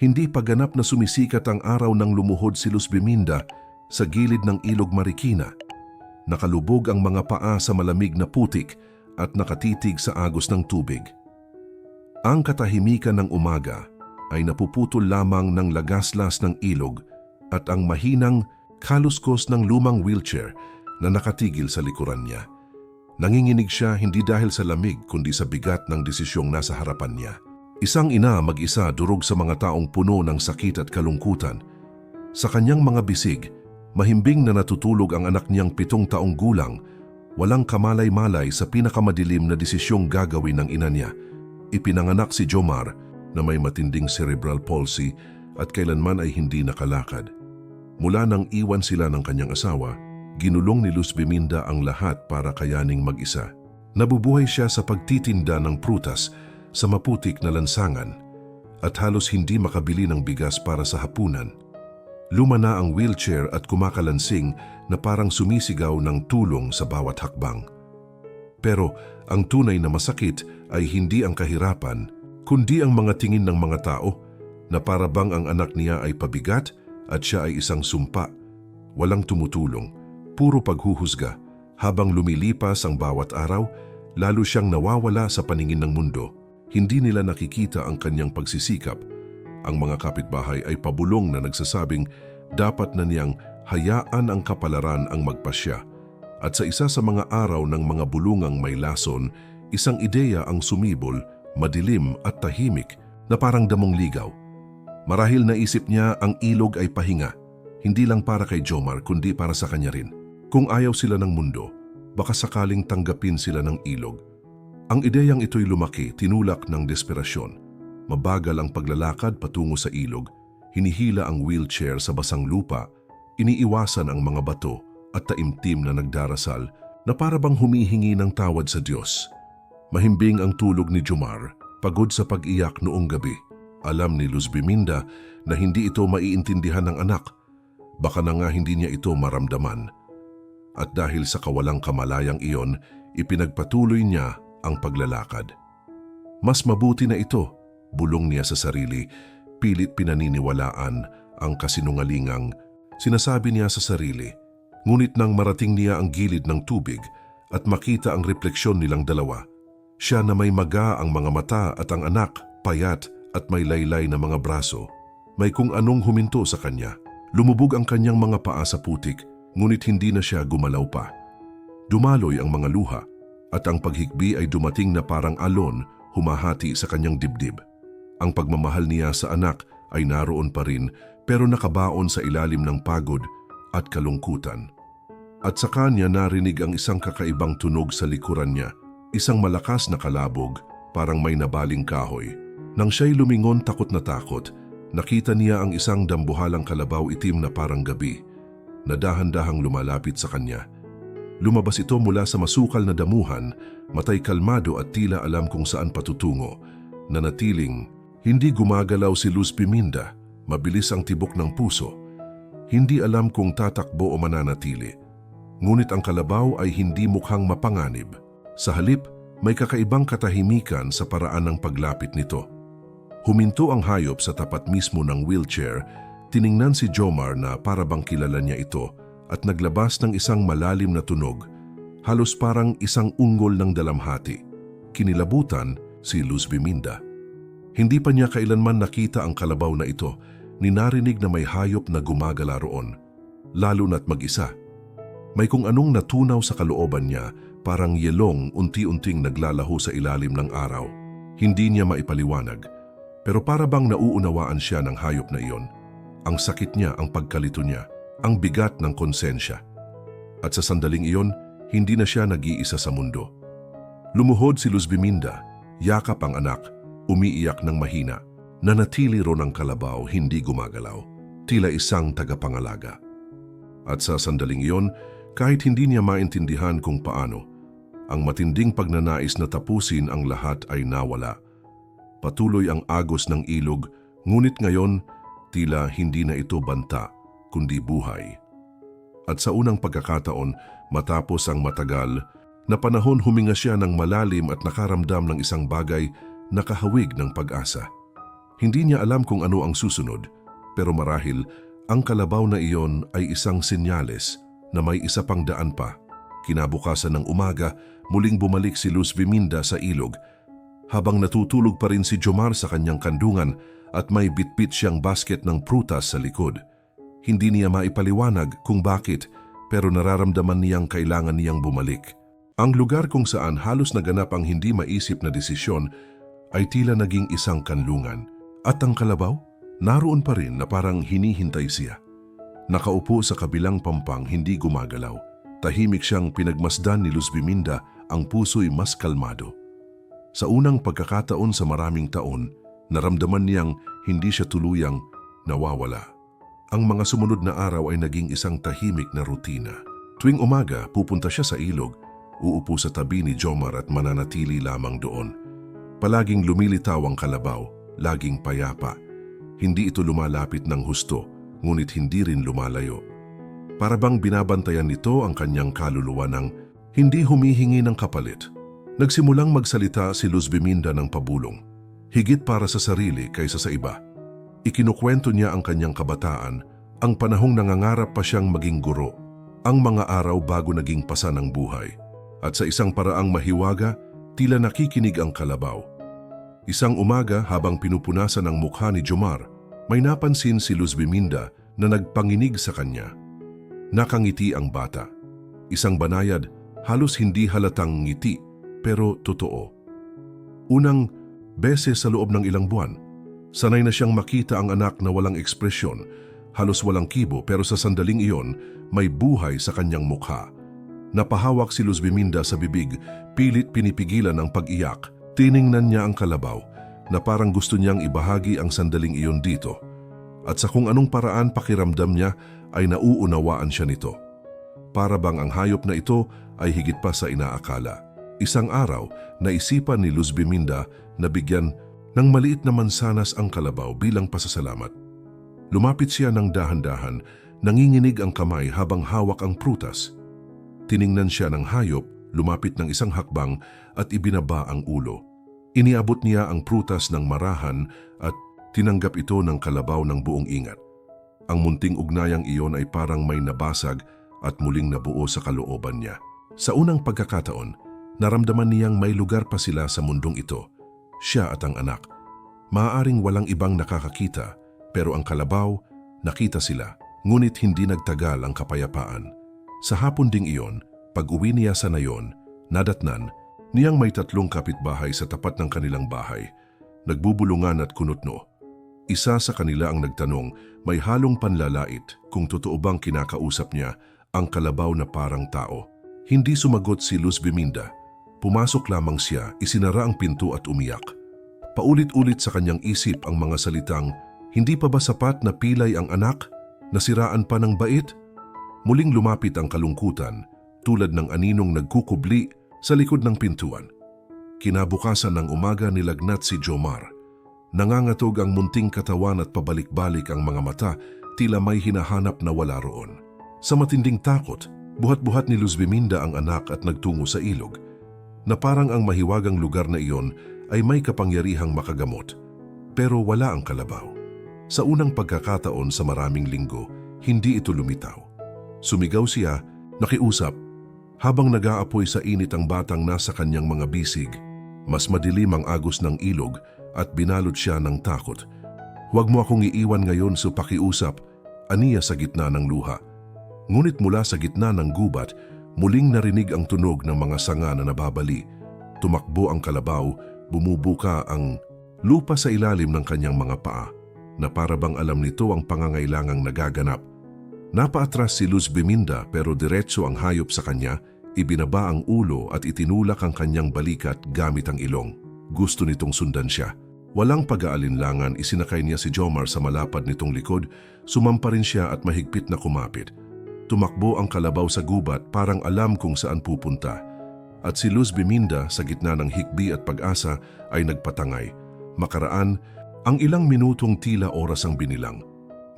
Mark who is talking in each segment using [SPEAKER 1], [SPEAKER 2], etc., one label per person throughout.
[SPEAKER 1] Hindi pa ganap na sumisikat ang araw ng lumuhod si Luz Biminda sa gilid ng ilog Marikina. Nakalubog ang mga paa sa malamig na putik at nakatitig sa agos ng tubig. Ang katahimikan ng umaga ay napuputol lamang ng lagaslas ng ilog at ang mahinang kaluskos ng lumang wheelchair na nakatigil sa likuran niya. Nanginginig siya hindi dahil sa lamig kundi sa bigat ng desisyong nasa harapan niya. Isang ina mag-isa durog sa mga taong puno ng sakit at kalungkutan. Sa kanyang mga bisig, mahimbing na natutulog ang anak niyang pitong taong gulang, walang kamalay-malay sa pinakamadilim na desisyong gagawin ng ina niya. Ipinanganak si Jomar na may matinding cerebral palsy at kailanman ay hindi nakalakad. Mula nang iwan sila ng kanyang asawa, ginulong ni Luz Biminda ang lahat para kayaning mag-isa. Nabubuhay siya sa pagtitinda ng prutas sa maputik na lansangan at halos hindi makabili ng bigas para sa hapunan. Luma na ang wheelchair at kumakalansing na parang sumisigaw ng tulong sa bawat hakbang. Pero ang tunay na masakit ay hindi ang kahirapan, kundi ang mga tingin ng mga tao na para bang ang anak niya ay pabigat at siya ay isang sumpa. Walang tumutulong, puro paghuhusga. Habang lumilipas ang bawat araw, lalo siyang nawawala sa paningin ng mundo. Hindi nila nakikita ang kanyang pagsisikap. Ang mga kapitbahay ay pabulong na nagsasabing dapat na niyang hayaan ang kapalaran ang magpasya. At sa isa sa mga araw ng mga bulungang may lason, isang ideya ang sumibol, madilim at tahimik na parang damong ligaw. Marahil naisip niya ang ilog ay pahinga, hindi lang para kay Jomar kundi para sa kanya rin. Kung ayaw sila ng mundo, baka sakaling tanggapin sila ng ilog. Ang ideyang ito'y lumaki, tinulak ng desperasyon. Mabagal ang paglalakad patungo sa ilog, hinihila ang wheelchair sa basang lupa, iniiwasan ang mga bato at taimtim na nagdarasal na para bang humihingi ng tawad sa Diyos. Mahimbing ang tulog ni Jomar, pagod sa pag-iyak noong gabi. Alam ni Luz Biminda na hindi ito maiintindihan ng anak. Baka na nga hindi niya ito maramdaman. At dahil sa kawalang kamalayang iyon, ipinagpatuloy niya ang paglalakad. Mas mabuti na ito, bulong niya sa sarili, pilit pinaniniwalaan ang kasinungalingang sinasabi niya sa sarili. Ngunit nang marating niya ang gilid ng tubig at makita ang refleksyon nilang dalawa, siya na may maga ang mga mata at ang anak, payat at may laylay na mga braso. May kung anong huminto sa kanya. Lumubog ang kanyang mga paa sa putik, ngunit hindi na siya gumalaw pa. Dumaloy ang mga luha at ang paghikbi ay dumating na parang alon humahati sa kanyang dibdib. Ang pagmamahal niya sa anak ay naroon pa rin pero nakabaon sa ilalim ng pagod at kalungkutan. At sa kanya narinig ang isang kakaibang tunog sa likuran niya, isang malakas na kalabog, parang may nabaling kahoy. Nang siya'y lumingon takot na takot, nakita niya ang isang dambuhalang kalabaw itim na parang gabi, na dahan-dahang lumalapit sa kanya. Lumabas ito mula sa masukal na damuhan, matay kalmado at tila alam kung saan patutungo, na natiling hindi gumagalaw si Luz Piminda, mabilis ang tibok ng puso. Hindi alam kung tatakbo o mananatili. Ngunit ang kalabaw ay hindi mukhang mapanganib. Sa halip, may kakaibang katahimikan sa paraan ng paglapit nito. Huminto ang hayop sa tapat mismo ng wheelchair, tiningnan si Jomar na para bang kilala niya ito at naglabas ng isang malalim na tunog, halos parang isang unggol ng dalamhati. Kinilabutan si Luz Biminda. Hindi pa niya kailanman nakita ang kalabaw na ito, ninarinig na may hayop na gumagala roon, lalo na't mag-isa. May kung anong natunaw sa kalooban niya, parang yelong unti-unting naglalaho sa ilalim ng araw. Hindi niya maipaliwanag, pero para bang nauunawaan siya ng hayop na iyon. Ang sakit niya, ang pagkalito niya, ang bigat ng konsensya. At sa sandaling iyon, hindi na siya nag-iisa sa mundo. Lumuhod si Luz Biminda, yakap ang anak, umiiyak ng mahina, nanatili ron ang kalabaw, hindi gumagalaw, tila isang tagapangalaga. At sa sandaling iyon, kahit hindi niya maintindihan kung paano, ang matinding pagnanais na tapusin ang lahat ay nawala. Patuloy ang agos ng ilog, ngunit ngayon, tila hindi na ito banta, kundi buhay. At sa unang pagkakataon, matapos ang matagal, na panahon huminga siya ng malalim at nakaramdam ng isang bagay na kahawig ng pag-asa. Hindi niya alam kung ano ang susunod, pero marahil ang kalabaw na iyon ay isang senyales na may isa pang daan pa. Kinabukasan ng umaga, muling bumalik si Luz Viminda sa ilog. Habang natutulog pa rin si Jomar sa kanyang kandungan at may bitbit siyang basket ng prutas sa likod. Hindi niya maipaliwanag kung bakit pero nararamdaman niyang kailangan niyang bumalik. Ang lugar kung saan halos naganap ang hindi maisip na desisyon ay tila naging isang kanlungan. At ang kalabaw, naroon pa rin na parang hinihintay siya. Nakaupo sa kabilang pampang hindi gumagalaw. Tahimik siyang pinagmasdan ni Luz Biminda ang puso'y mas kalmado. Sa unang pagkakataon sa maraming taon, naramdaman niyang hindi siya tuluyang nawawala. Ang mga sumunod na araw ay naging isang tahimik na rutina. Tuwing umaga, pupunta siya sa ilog, uupo sa tabi ni Jomar at mananatili lamang doon. Palaging lumilitaw ang kalabaw, laging payapa. Hindi ito lumalapit ng husto, ngunit hindi rin lumalayo. Para bang binabantayan nito ang kanyang kaluluwa ng hindi humihingi ng kapalit. Nagsimulang magsalita si Luz Biminda ng pabulong, higit para sa sarili kaysa sa iba. Ikinukwento niya ang kanyang kabataan, ang panahong nangangarap pa siyang maging guro, ang mga araw bago naging pasa ng buhay. At sa isang paraang mahiwaga, tila nakikinig ang kalabaw. Isang umaga habang pinupunasan ang mukha ni Jomar, may napansin si Luz Biminda na nagpanginig sa kanya. Nakangiti ang bata. Isang banayad, halos hindi halatang ngiti, pero totoo. Unang beses sa loob ng ilang buwan, sanay na siyang makita ang anak na walang ekspresyon, halos walang kibo pero sa sandaling iyon, may buhay sa kanyang mukha. Napahawak si Luz Biminda sa bibig, pilit pinipigilan ang pag-iyak. Tiningnan niya ang kalabaw na parang gusto niyang ibahagi ang sandaling iyon dito. At sa kung anong paraan pakiramdam niya ay nauunawaan siya nito. Para bang ang hayop na ito ay higit pa sa inaakala. Isang araw, naisipan ni Luz Biminda na bigyan ng maliit na mansanas ang kalabaw bilang pasasalamat. Lumapit siya ng dahan-dahan, nanginginig ang kamay habang hawak ang prutas. Tiningnan siya ng hayop, lumapit ng isang hakbang at ibinaba ang ulo. Iniabot niya ang prutas ng marahan at tinanggap ito ng kalabaw ng buong ingat. Ang munting ugnayang iyon ay parang may nabasag at muling nabuo sa kalooban niya. Sa unang pagkakataon, naramdaman niyang may lugar pa sila sa mundong ito, siya at ang anak. Maaaring walang ibang nakakakita, pero ang kalabaw, nakita sila, ngunit hindi nagtagal ang kapayapaan. Sa hapon ding iyon, pag uwi niya sa nayon, nadatnan, niyang may tatlong kapitbahay sa tapat ng kanilang bahay, nagbubulungan at kunutno. Isa sa kanila ang nagtanong, may halong panlalait kung totoo bang kinakausap niya ang kalabaw na parang tao. Hindi sumagot si Luz Biminda. Pumasok lamang siya, isinara ang pinto at umiyak. Paulit-ulit sa kanyang isip ang mga salitang, hindi pa ba sapat na pilay ang anak? Nasiraan pa ng bait? Muling lumapit ang kalungkutan, tulad ng aninong nagkukubli sa likod ng pintuan. Kinabukasan ng umaga nilagnat si Jomar. Nangangatog ang munting katawan at pabalik-balik ang mga mata, tila may hinahanap na wala roon. Sa matinding takot, buhat-buhat ni Luz Biminda ang anak at nagtungo sa ilog, na parang ang mahiwagang lugar na iyon ay may kapangyarihang makagamot. Pero wala ang kalabaw. Sa unang pagkakataon sa maraming linggo, hindi ito lumitaw. Sumigaw siya, nakiusap, habang nag-aapoy sa init ang batang nasa kanyang mga bisig, mas madilim ang agos ng ilog at binalot siya ng takot. Huwag mo akong iiwan ngayon sa pakiusap, aniya sa gitna ng luha. Ngunit mula sa gitna ng gubat, muling narinig ang tunog ng mga sanga na nababali. Tumakbo ang kalabaw, bumubuka ang lupa sa ilalim ng kanyang mga paa, na para bang alam nito ang pangangailangang nagaganap. Napaatras si Luz Biminda pero diretso ang hayop sa kanya, ibinaba ang ulo at itinulak ang kanyang balikat gamit ang ilong. Gusto nitong sundan siya. Walang pag-aalinlangan isinakay niya si Jomar sa malapad nitong likod, sumampa rin siya at mahigpit na kumapit. Tumakbo ang kalabaw sa gubat parang alam kung saan pupunta. At si Luz Biminda sa gitna ng hikbi at pag-asa ay nagpatangay. Makaraan, ang ilang minutong tila oras ang binilang.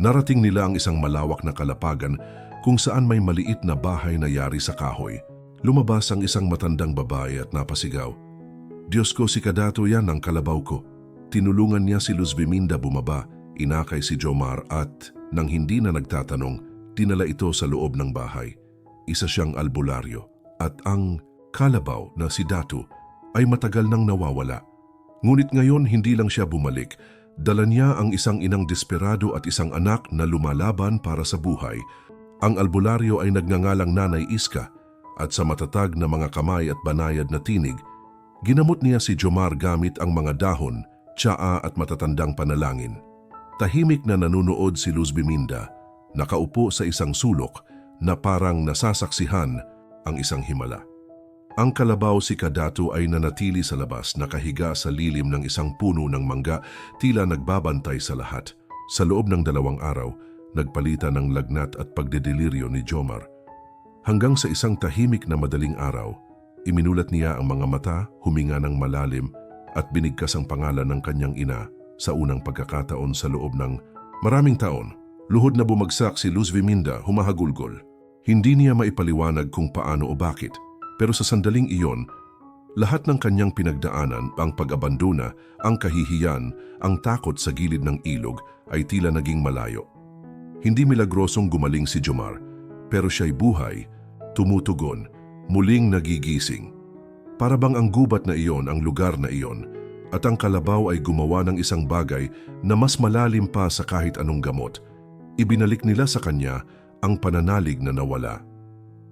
[SPEAKER 1] Narating nila ang isang malawak na kalapagan kung saan may maliit na bahay na yari sa kahoy. Lumabas ang isang matandang babae at napasigaw. Diyos ko si Kadato yan ang kalabaw ko. Tinulungan niya si Luz Biminda bumaba, inakay si Jomar at, nang hindi na nagtatanong, dinala ito sa loob ng bahay. Isa siyang albularyo at ang kalabaw na si Datu ay matagal nang nawawala. Ngunit ngayon hindi lang siya bumalik, dala niya ang isang inang desperado at isang anak na lumalaban para sa buhay. Ang albularyo ay nagngangalang Nanay Iska at sa matatag na mga kamay at banayad na tinig, ginamot niya si Jomar gamit ang mga dahon, tsaa at matatandang panalangin. Tahimik na nanunood si Luz Biminda, nakaupo sa isang sulok na parang nasasaksihan ang isang himala. Ang kalabaw si Kadato ay nanatili sa labas nakahiga sa lilim ng isang puno ng mangga tila nagbabantay sa lahat. Sa loob ng dalawang araw, nagpalitan ng lagnat at pagdedeliryo ni Jomar. Hanggang sa isang tahimik na madaling araw, iminulat niya ang mga mata, huminga ng malalim at binigkas ang pangalan ng kanyang ina sa unang pagkakataon sa loob ng maraming taon. Luhod na bumagsak si Luz Viminda humahagulgol. Hindi niya maipaliwanag kung paano o bakit, pero sa sandaling iyon, lahat ng kanyang pinagdaanan, ang pag-abandona, ang kahihiyan, ang takot sa gilid ng ilog ay tila naging malayo. Hindi milagrosong gumaling si Jomar, pero siya'y buhay, tumutugon, muling nagigising. Para bang ang gubat na iyon ang lugar na iyon at ang kalabaw ay gumawa ng isang bagay na mas malalim pa sa kahit anong gamot. Ibinalik nila sa kanya ang pananalig na nawala.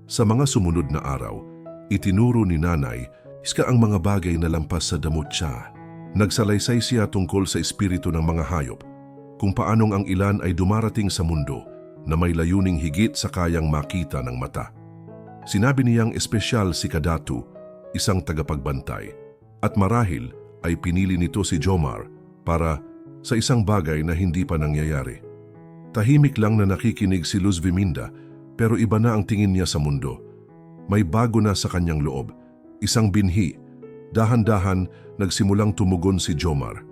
[SPEAKER 1] Sa mga sumunod na araw, itinuro ni nanay iska ang mga bagay na lampas sa damot siya. Nagsalaysay siya tungkol sa espiritu ng mga hayop, kung paanong ang ilan ay dumarating sa mundo na may layuning higit sa kayang makita ng mata. Sinabi niyang espesyal si Kadatu, isang tagapagbantay, at marahil ay pinili nito si Jomar para sa isang bagay na hindi pa nangyayari. Tahimik lang na nakikinig si Luz Viminda pero iba na ang tingin niya sa mundo. May bago na sa kanyang loob, isang binhi. Dahan-dahan nagsimulang tumugon si Jomar.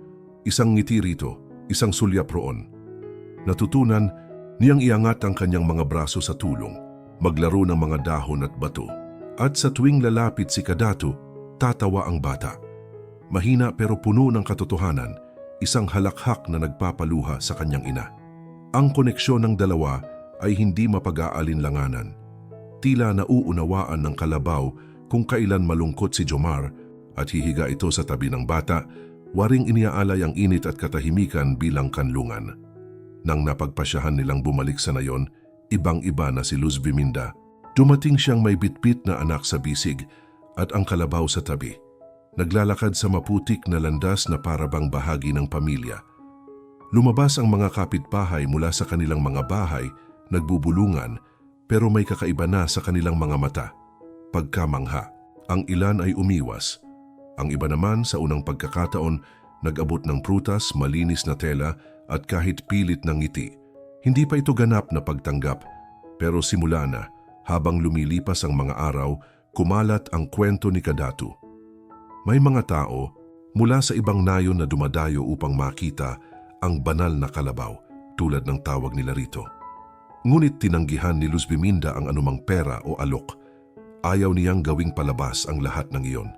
[SPEAKER 1] Isang ngiti rito, isang sulyap roon. Natutunan niyang iangat ang kanyang mga braso sa tulong, maglaro ng mga dahon at bato. At sa tuwing lalapit si Kadatu, tatawa ang bata. Mahina pero puno ng katotohanan, isang halakhak na nagpapaluha sa kanyang ina. Ang koneksyon ng dalawa ay hindi mapag-aalinlanganan. Tila nauunawaan ng kalabaw kung kailan malungkot si Jomar at hihiga ito sa tabi ng bata, waring iniaalay ang init at katahimikan bilang kanlungan. Nang napagpasyahan nilang bumalik sa nayon, ibang-iba na si Luz Biminda. Dumating siyang may bitbit na anak sa bisig at ang kalabaw sa tabi. Naglalakad sa maputik na landas na parabang bahagi ng pamilya. Lumabas ang mga kapitbahay mula sa kanilang mga bahay, nagbubulungan, pero may kakaiba na sa kanilang mga mata. Pagkamangha, ang ilan ay umiwas. Ang iba naman sa unang pagkakataon, nag-abot ng prutas, malinis na tela at kahit pilit ng ngiti. Hindi pa ito ganap na pagtanggap, pero simula na, habang lumilipas ang mga araw, kumalat ang kwento ni Kadatu. May mga tao mula sa ibang nayon na dumadayo upang makita ang banal na kalabaw tulad ng tawag nila rito. Ngunit tinanggihan ni Luz Biminda ang anumang pera o alok. Ayaw niyang gawing palabas ang lahat ng iyon.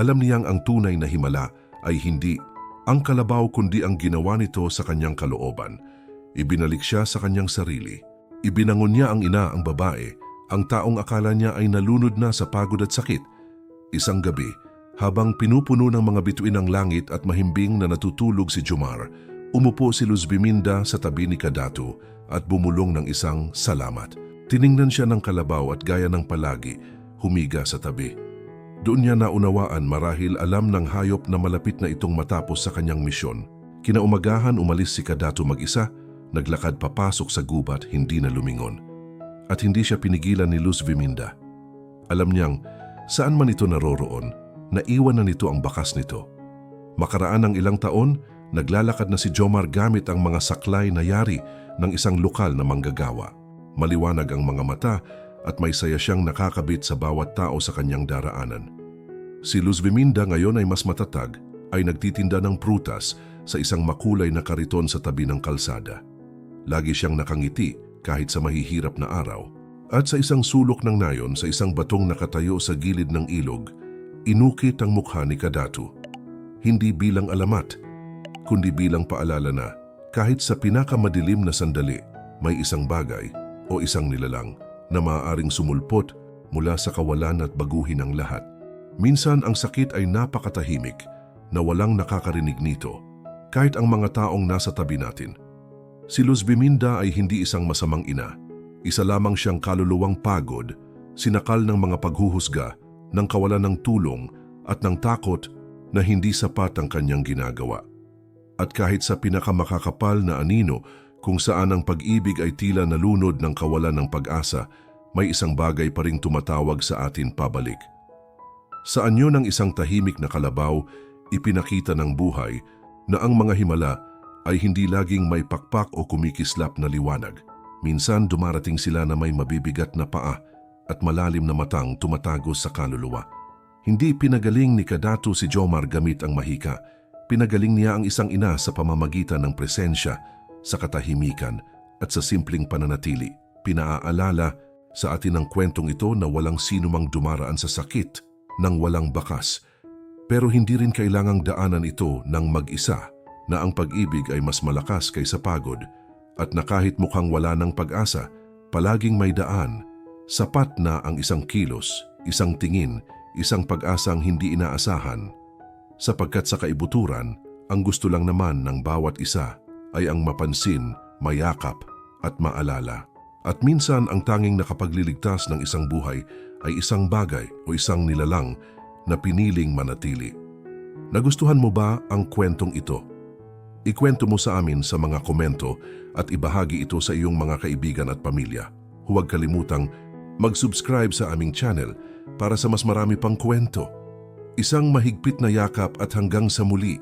[SPEAKER 1] Alam niyang ang tunay na himala ay hindi ang kalabaw kundi ang ginawa nito sa kanyang kalooban. Ibinalik siya sa kanyang sarili. Ibinangon niya ang ina ang babae, ang taong akala niya ay nalunod na sa pagod at sakit. Isang gabi, habang pinupuno ng mga bituin ang langit at mahimbing na natutulog si Jumar, umupo si Luz Biminda sa tabi ni Kadatu at bumulong ng isang salamat. Tiningnan siya ng kalabaw at gaya ng palagi, humiga sa tabi. Doon niya naunawaan marahil alam ng hayop na malapit na itong matapos sa kanyang misyon. Kinaumagahan umalis si Kadatu mag-isa, naglakad papasok sa gubat hindi na lumingon. At hindi siya pinigilan ni Luz Viminda. Alam niyang saan man ito naroroon, naiwan na nito ang bakas nito. Makaraan ng ilang taon, naglalakad na si Jomar gamit ang mga saklay na yari ng isang lokal na manggagawa. Maliwanag ang mga mata at may saya siyang nakakabit sa bawat tao sa kanyang daraanan. Si Luz Viminda ngayon ay mas matatag, ay nagtitinda ng prutas sa isang makulay na kariton sa tabi ng kalsada. Lagi siyang nakangiti kahit sa mahihirap na araw. At sa isang sulok ng nayon sa isang batong nakatayo sa gilid ng ilog, inukit ang mukha ni Kadatu. Hindi bilang alamat, kundi bilang paalala na kahit sa pinakamadilim na sandali, may isang bagay o isang nilalang na maaaring sumulpot mula sa kawalan at baguhin ang lahat. Minsan ang sakit ay napakatahimik na walang nakakarinig nito kahit ang mga taong nasa tabi natin. Si Luz Biminda ay hindi isang masamang ina. Isa lamang siyang kaluluwang pagod, sinakal ng mga paghuhusga, ng kawalan ng tulong at ng takot na hindi sapat ang kanyang ginagawa. At kahit sa pinakamakakapal na anino kung saan ang pag-ibig ay tila nalunod ng kawalan ng pag-asa, may isang bagay pa ring tumatawag sa atin pabalik. Sa anyo ng isang tahimik na kalabaw, ipinakita ng buhay na ang mga himala ay hindi laging may pakpak o kumikislap na liwanag. Minsan dumarating sila na may mabibigat na paa at malalim na matang tumatagos sa kaluluwa. Hindi pinagaling ni Kadato si Jomar gamit ang mahika. Pinagaling niya ang isang ina sa pamamagitan ng presensya, sa katahimikan at sa simpleng pananatili. Pinaaalala sa atin ang kwentong ito na walang sinumang dumaraan sa sakit ng walang bakas. Pero hindi rin kailangang daanan ito ng mag-isa na ang pag-ibig ay mas malakas kaysa pagod at na kahit mukhang wala ng pag-asa, palaging may daan. Sapat na ang isang kilos, isang tingin, isang pag-asang hindi inaasahan. Sapagkat sa kaibuturan, ang gusto lang naman ng bawat isa ay ang mapansin, mayakap at maalala. At minsan ang tanging nakapagliligtas ng isang buhay ay isang bagay o isang nilalang na piniling manatili. Nagustuhan mo ba ang kwentong ito? Ikwento mo sa amin sa mga komento at ibahagi ito sa iyong mga kaibigan at pamilya. Huwag kalimutang mag-subscribe sa aming channel para sa mas marami pang kwento. Isang mahigpit na yakap at hanggang sa muli.